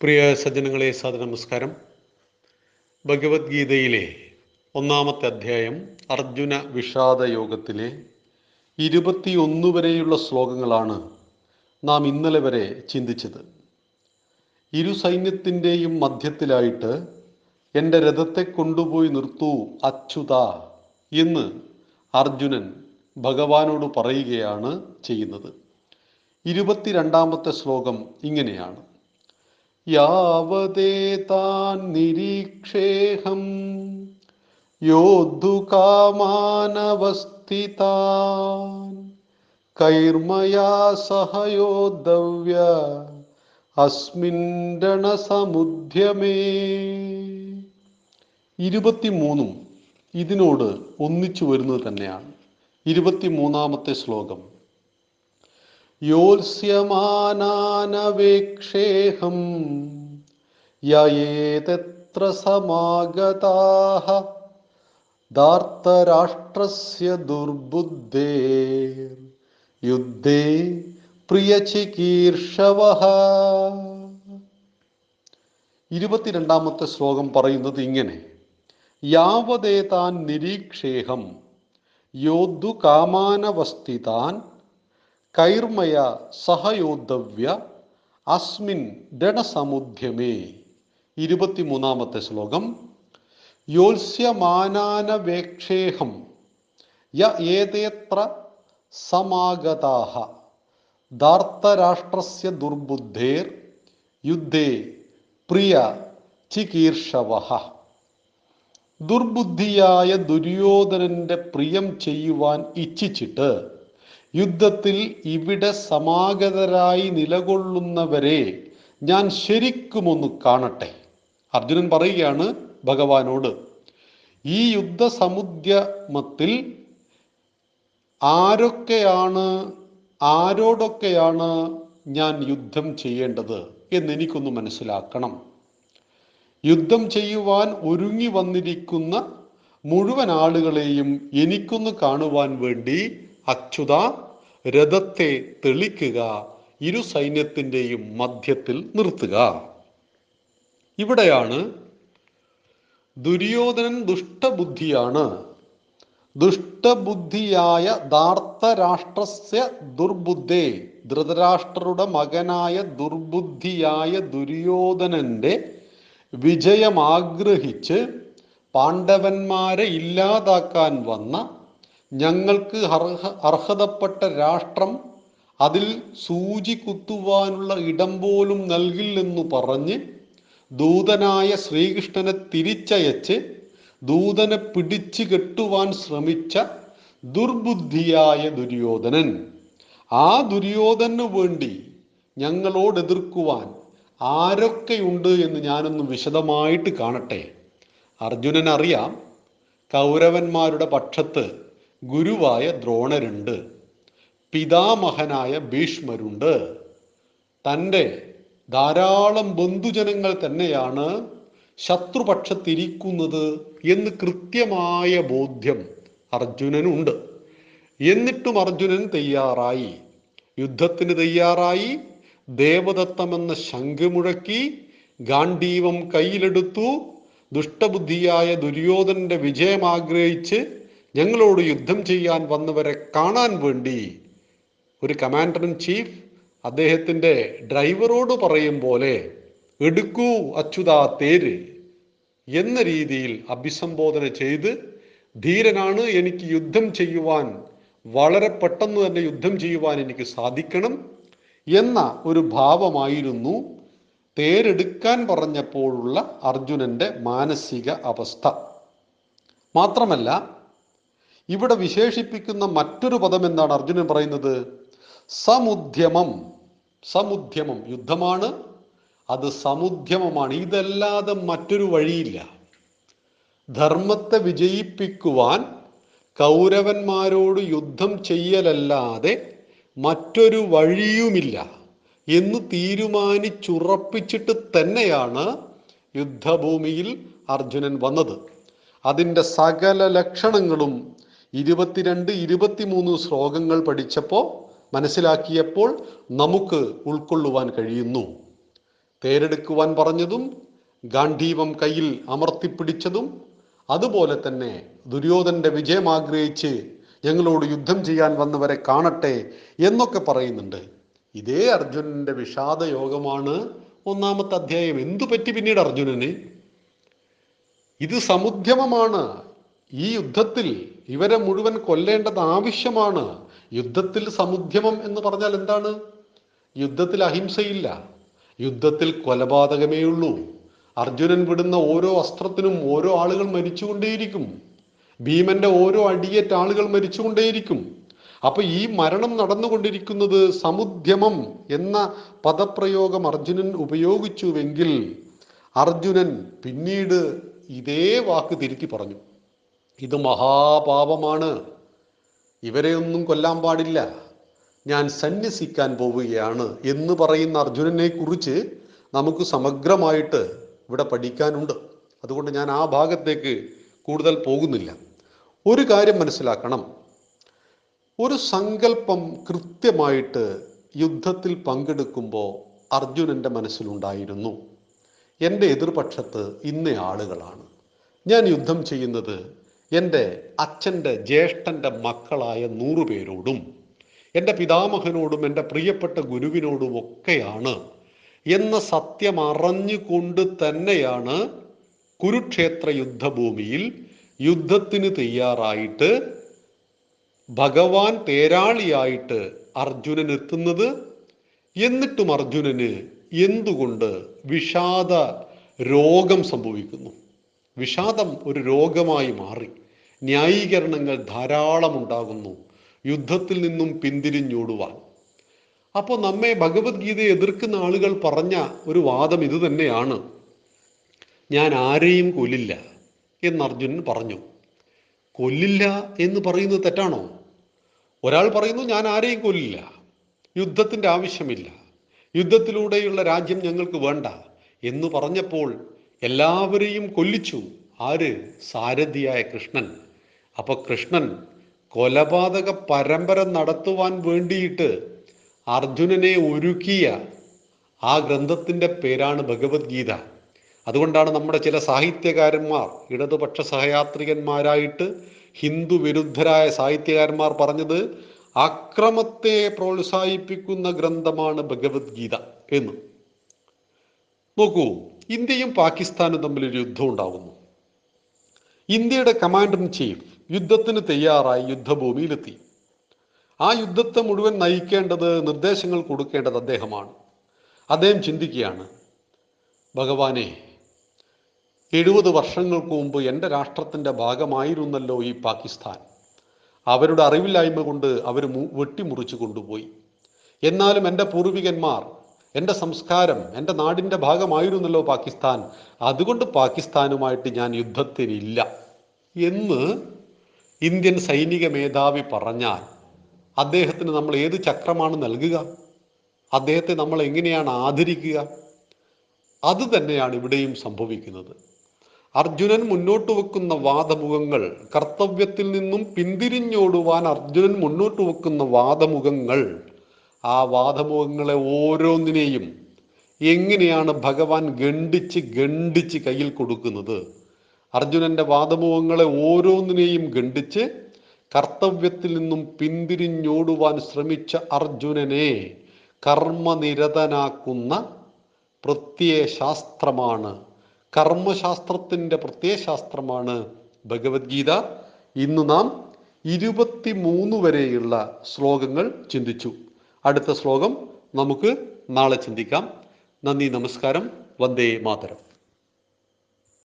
പ്രിയ സജ്ജനങ്ങളെ സദ നമസ്കാരം ഭഗവത്ഗീതയിലെ ഒന്നാമത്തെ അധ്യായം അർജുന വിഷാദ യോഗത്തിലെ ഇരുപത്തിയൊന്ന് വരെയുള്ള ശ്ലോകങ്ങളാണ് നാം ഇന്നലെ വരെ ചിന്തിച്ചത്. ഇരു സൈന്യത്തിന്റെയും മധ്യത്തിലായിട്ട് എന്റെ രഥത്തെ കൊണ്ടുപോയി നിർത്തൂ അച്യുത എന്ന് അർജുനൻ ഭഗവാനോട് പറയുകയാണ് ചെയ്യുന്നത്. ഇരുപത്തിരണ്ടാമത്തെ ശ്ലോകം ഇങ്ങനെയാണ്. യാവതേതാൻ നിരീക്ഷേഹം യോദ്ധുകാമാനവസ്ഥിതാൻ കൈർമയാ സഹയോദ്ധവ്യ അസ്മിൻ രണസമുദ്യമേ. ഇരുപത്തിമൂന്നും ഇതിനോട് ഒന്നിച്ചു വരുന്നത് തന്നെയാണ്. ഇരുപത്തിമൂന്നാമത്തെ ശ്ലോകം. യോത്സ്യമാനാനവേക്ഷേഹം യയേതത്ര സമാഗതാഃ ധാർത്തരാഷ്ട്രസ്യ ദുർബുദ്ധേ യുദ്ധേ പ്രിയചികീർഷവഃ ഇരുപത്തിരണ്ടാമത്തെ ശ്ലോകം പറയുന്നത് ഇങ്ങനെ യാവതേ താൻ നിരീക്ഷേഹം യോദ്ധു കാമാനവസ്ഥിതാൻ കൈർമയ സഹയോദ്ധവ്യ അസ്മിൻ ദണസമുദ്യമേ ഇരുപത്തിമൂന്നാമത്തെ ശ്ലോകം. യോത്സ്യമാനാനവേക്ഷേഹം യ ഏതേത്ര സമാഗതാഹ. ധാർത്തരാഷ്ട്രസ്യ ദുർബുദ്ധേർ യുദ്ധേ പ്രിയ ചികീർഷവ ദുർബുദ്ധിയായ ദുര്യോധനന്റെ പ്രിയം ചെയ്യുവാൻ ഇച്ഛിച്ചിട്ട് യുദ്ധത്തിൽ ഇവിടെ സമാഗതരായി നിലകൊള്ളുന്നവരെ ഞാൻ ശരിക്കുമൊന്ന് കാണട്ടെ. അർജുനൻ പറയുകയാണ് ഭഗവാനോട് ഈ യുദ്ധ സമുദ്രമത്തിൽ ആരൊക്കെയാണ് ആരോടൊക്കെയാണ് ഞാൻ യുദ്ധം ചെയ്യേണ്ടത് എന്നെനിക്കൊന്ന് മനസ്സിലാക്കണം. യുദ്ധം ചെയ്യുവാൻ ഒരുങ്ങി വന്നിരിക്കുന്ന മുഴുവൻ ആളുകളെയും എനിക്കൊന്ന് കാണുവാൻ വേണ്ടി അച്യുത രഥത്തെ തെളിക്കുക ഇരു സൈന്യത്തിന്റെയും മധ്യത്തിൽ നിർത്തുക. ഇവിടെയാണ് ദുര്യോധനൻ ദുഷ്ടബുദ്ധിയാണ്. ദുഷ്ടബുദ്ധിയായ ധാർത്തരാഷ്ട്രസ്യ ദുർബുദ്ധേ ധൃതരാഷ്ട്രരുടെ മകനായ ദുർബുദ്ധിയായ ദുര്യോധനന്റെ വിജയമാഗ്രഹിച്ച് പാണ്ഡവന്മാരെ ഇല്ലാതാക്കാൻ വന്ന ഞങ്ങൾക്ക് അർഹ അർഹതപ്പെട്ട രാഷ്ട്രം അതിൽ സൂചി കുത്തുവാനുള്ള ഇടം പോലും നൽകില്ലെന്നു പറഞ്ഞ് ദൂതനായ ശ്രീകൃഷ്ണനെ തിരിച്ചയച്ച് ദൂതനെ പിടിച്ചു കെട്ടുവാൻ ശ്രമിച്ച ദുർബുദ്ധിയായ ദുര്യോധനൻ. ആ ദുര്യോധനു വേണ്ടി ഞങ്ങളോട് എതിർക്കുവാൻ ആരൊക്കെയുണ്ട് എന്ന് ഞാനൊന്ന് വിശദമായിട്ട് കാണട്ടെ. അർജുനൻ അറിയാം കൗരവന്മാരുടെ പക്ഷത്ത് ഗുരുവായ ദ്രോണരുണ്ട്. പിതാമഹനായ ഭീഷ്മരുണ്ട്. തന്റെ ധാരാളം ബന്ധുജനങ്ങൾ തന്നെയാണ് ശത്രുപക്ഷത്തിരിക്കുന്നത് എന്ന് കൃത്യമായ ബോധ്യം അർജുനനുണ്ട്. എന്നിട്ടും അർജുനൻ തയ്യാറായി. യുദ്ധത്തിന് തയ്യാറായി. ദേവദത്തമെന്ന ശംഖുമുഴക്കി ഗാന്ധീവം കയ്യിലെടുത്തു. ദുഷ്ടബുദ്ധിയായ ദുര്യോധനന്റെ വിജയം ആഗ്രഹിച്ച് ഞങ്ങളോട് യുദ്ധം ചെയ്യാൻ വന്നവരെ കാണാൻ വേണ്ടി ഒരു കമാൻഡർ ഇൻ ചീഫ് അദ്ദേഹത്തിന്റെ ഡ്രൈവറോട് പറയും പോലെ എടുക്കൂ അച്യുതാ തേര് എന്ന രീതിയിൽ അഭിസംബോധന ചെയ്ത് ധീരനാണ് എനിക്ക് യുദ്ധം ചെയ്യുവാൻ വളരെ പെട്ടെന്ന് തന്നെ യുദ്ധം ചെയ്യുവാൻ എനിക്ക് സാധിക്കണം എന്ന ഒരു ഭാവമായിരുന്നു തേരെടുക്കാൻ പറഞ്ഞപ്പോഴുള്ള അർജുനന്റെ മാനസിക അവസ്ഥ. മാത്രമല്ല ഇവിടെ വിശേഷിപ്പിക്കുന്ന മറ്റൊരു പദം എന്താണ്? അർജുനൻ പറയുന്നത് സമുദ്യമം. സമുദ്യമം. യുദ്ധമാണ്. അത് സമുദ്യമമാണ്. ഇതല്ലാതെ മറ്റൊരു വഴിയില്ല. ധർമ്മത്തെ വിജയിപ്പിക്കുവാൻ കൗരവന്മാരോട് യുദ്ധം ചെയ്യലല്ലാതെ മറ്റൊരു വഴിയുമില്ല എന്ന് തീരുമാനിച്ചുറപ്പിച്ചിട്ട് തന്നെയാണ് യുദ്ധഭൂമിയിൽ അർജുനൻ വന്നത്. അതിന്റെ സകല ലക്ഷണങ്ങളും ഇരുപത്തിരണ്ട് ഇരുപത്തിമൂന്ന് ശ്ലോകങ്ങൾ പഠിച്ചപ്പോൾ മനസ്സിലാക്കിയപ്പോൾ നമുക്ക് ഉൾക്കൊള്ളുവാൻ കഴിയുന്നു. തേരെടുക്കുവാൻ പറഞ്ഞതും ഗാന്ധീവം കയ്യിൽ അമർത്തിപ്പിടിച്ചതും അതുപോലെ തന്നെ ദുര്യോധന്റെ വിജയം ആഗ്രഹിച്ച് ഞങ്ങളോട് യുദ്ധം ചെയ്യാൻ വന്നവരെ കാണട്ടെ എന്നൊക്കെ പറയുന്നുണ്ട്. ഇതേ അർജുനന്റെ വിഷാദ യോഗമാണ് ഒന്നാമത്തെ അധ്യായം. എന്തു പറ്റി പിന്നീട് അർജുനന്? ഇത് സമുദ്യമമാണ്. ഈ യുദ്ധത്തിൽ ഇവരെ മുഴുവൻ കൊല്ലേണ്ടത് ആവശ്യമാണ്. യുദ്ധത്തിൽ സമുദ്യമം എന്ന് പറഞ്ഞാൽ എന്താണ്? യുദ്ധത്തിൽ അഹിംസയില്ല. യുദ്ധത്തിൽ കൊലപാതകമേ ഉള്ളൂ. അർജുനൻ വിടുന്ന ഓരോ അസ്ത്രത്തിനും ഓരോ ആളുകൾ മരിച്ചുകൊണ്ടേയിരിക്കും. ഭീമന്റെ ഓരോ അടിയേറ്റ ആളുകൾ മരിച്ചുകൊണ്ടേയിരിക്കും. അപ്പൊ ഈ മരണം നടന്നുകൊണ്ടിരിക്കുന്നത് സമുദ്യമം എന്ന പദപ്രയോഗം അർജുനൻ ഉപയോഗിച്ചുവെങ്കിൽ അർജുനൻ പിന്നീട് ഇതേ വാക്ക് തിരുത്തി പറഞ്ഞു. ഇത് മഹാപാപമാണ്. ഇവരെ ഒന്നും കൊല്ലാൻ പാടില്ല. ഞാൻ സന്യസിക്കാൻ പോവുകയാണ് എന്ന് പറയുന്ന അർജുനനെ കുറിച്ച് നമുക്ക് സമഗ്രമായിട്ട് ഇവിടെ പഠിക്കാനുണ്ട്. അതുകൊണ്ട് ഞാൻ ആ ഭാഗത്തേക്ക് കൂടുതൽ പോകുന്നില്ല. ഒരു കാര്യം മനസ്സിലാക്കണം. ഒരു സങ്കല്പം കൃത്യമായിട്ട് യുദ്ധത്തിൽ പങ്കെടുക്കുമ്പോൾ അർജുനന്റെ മനസ്സിലുണ്ടായിരുന്നു. എന്റെ എതിർപക്ഷത്ത് ഇന്ന ആളുകളാണ്. ഞാൻ യുദ്ധം ചെയ്യുന്നത് എന്റെ അച്ഛന്റെ ജ്യേഷ്ഠന്റെ മക്കളായ നൂറു പേരോടും എന്റെ പിതാമഹനോടും എന്റെ പ്രിയപ്പെട്ട ഗുരുവിനോടും ഒക്കെയാണ് എന്ന സത്യം അറിഞ്ഞുകൊണ്ട് തന്നെയാണ് കുരുക്ഷേത്ര യുദ്ധഭൂമിയിൽ യുദ്ധത്തിന് തയ്യാറായിട്ട് ഭഗവാൻ തേരാളിയായിട്ട് അർജുനൻ എത്തുന്നത്. എന്നിട്ടും അർജുനന് എന്തുകൊണ്ട് വിഷാദ രോഗം സംഭവിക്കുന്നു? വിഷാദം ഒരു രോഗമായി മാറി. ന്യായീകരണങ്ങൾ ധാരാളം ഉണ്ടാകുന്നു യുദ്ധത്തിൽ നിന്നും പിന്തിരിഞ്ഞോടുവാൻ. അപ്പോൾ നമ്മെ ഭഗവത്ഗീതയെ എതിർക്കുന്ന ആളുകൾ പറഞ്ഞ ഒരു വാദം ഇത് തന്നെയാണ്. ഞാൻ ആരെയും കൊല്ലില്ല എന്ന് അർജുനൻ പറഞ്ഞു. കൊല്ലില്ല എന്ന് പറയുന്നത് തെറ്റാണോ? ഒരാൾ പറയുന്നു ഞാൻ ആരെയും കൊല്ലില്ല. യുദ്ധത്തിന്റെ ആവശ്യമില്ല. യുദ്ധത്തിലൂടെയുള്ള രാജ്യം ഞങ്ങൾക്ക് വേണ്ട എന്ന് പറഞ്ഞപ്പോൾ എല്ലാവരെയും കൊല്ലിച്ചു. ആര്? സാരഥിയായ കൃഷ്ണൻ. അപ്പൊ കൃഷ്ണൻ കൊലപാതക പരമ്പര നടത്തുവാൻ വേണ്ടിയിട്ട് അർജുനനെ ഒരുക്കിയ ആ ഗ്രന്ഥത്തിന്റെ പേരാണ് ഭഗവത്ഗീത. അതുകൊണ്ടാണ് നമ്മുടെ ചില സാഹിത്യകാരന്മാർ ഇടതുപക്ഷ സഹയാത്രികന്മാരായിട്ട് ഹിന്ദു വിരുദ്ധരായ സാഹിത്യകാരന്മാർ പറഞ്ഞത് അക്രമത്തെ പ്രോത്സാഹിപ്പിക്കുന്ന ഗ്രന്ഥമാണ് ഭഗവത്ഗീത എന്ന്. നോക്കൂ ഇന്ത്യയും പാകിസ്ഥാനും തമ്മിൽ ഒരു യുദ്ധം ഉണ്ടാകുന്നു ഇന്ത്യയുടെ കമാൻഡർ ഇൻ ചീഫ് യുദ്ധത്തിന് തയ്യാറായി യുദ്ധഭൂമിയിലെത്തി. ആ യുദ്ധത്തെ മുഴുവൻ നയിക്കേണ്ടത് നിർദ്ദേശങ്ങൾ കൊടുക്കേണ്ടത് അദ്ദേഹമാണ്. അദ്ദേഹം ചിന്തിക്കുകയാണ് ഭഗവാനെ എഴുപത് വർഷങ്ങൾക്ക് മുമ്പ് എന്റെ രാഷ്ട്രത്തിന്റെ ഭാഗമായിരുന്നല്ലോ ഈ പാകിസ്ഥാൻ. അവരുടെ അറിവില്ലായ്മ കൊണ്ട് അവർ വെട്ടിമുറിച്ചു കൊണ്ടുപോയി. എന്നാലും എന്റെ പൂർവികന്മാർ എന്റെ സംസ്കാരം എന്റെ നാടിന്റെ ഭാഗമായിരുന്നല്ലോ പാകിസ്ഥാൻ. അതുകൊണ്ട് പാകിസ്ഥാനുമായിട്ട് ഞാൻ യുദ്ധത്തിനില്ല. എന്ന് ഇന്ത്യൻ സൈനിക മേധാവി പറഞ്ഞാൽ അദ്ദേഹത്തിന് നമ്മൾ ഏത് ചക്രമാണ് നൽകുക? അദ്ദേഹത്തെ നമ്മൾ എങ്ങനെയാണ് ആദരിക്കുക? അത് തന്നെയാണ് ഇവിടെയും സംഭവിക്കുന്നത്. അർജുനൻ മുന്നോട്ട് വെക്കുന്ന വാദമുഖങ്ങൾ കർത്തവ്യത്തിൽ നിന്നും പിന്തിരിഞ്ഞോടുവാൻ അർജുനൻ മുന്നോട്ട് വെക്കുന്ന വാദമുഖങ്ങൾ ആ വാദമുഖങ്ങളെ ഓരോന്നിനെയും എങ്ങനെയാണ് ഭഗവാൻ ഗണ്ടിച്ച് ഗണ്ടിച്ച് കയ്യിൽ കൊടുക്കുന്നത്? അർജുനന്റെ വാദമുഖങ്ങളെ ഓരോന്നിനെയും ഗണ്ടിച്ച് കർത്തവ്യത്തിൽ നിന്നും പിന്തിരിഞ്ഞോടുവാൻ ശ്രമിച്ച അർജുനനെ കർമ്മനിരതനാക്കുന്ന പ്രത്യയശാസ്ത്രമാണ്. കർമ്മശാസ്ത്രത്തിന്റെ പ്രത്യയശാസ്ത്രമാണ് ഭഗവത്ഗീത. ഇന്ന് നാം ഇരുപത്തി മൂന്ന് വരെയുള്ള ശ്ലോകങ്ങൾ ചിന്തിച്ചു. അടുത്ത ശ്ലോകം നമുക്ക് നാളെ ചിന്തിക്കാം. നന്ദി നമസ്കാരം. വന്ദേ മാതരം.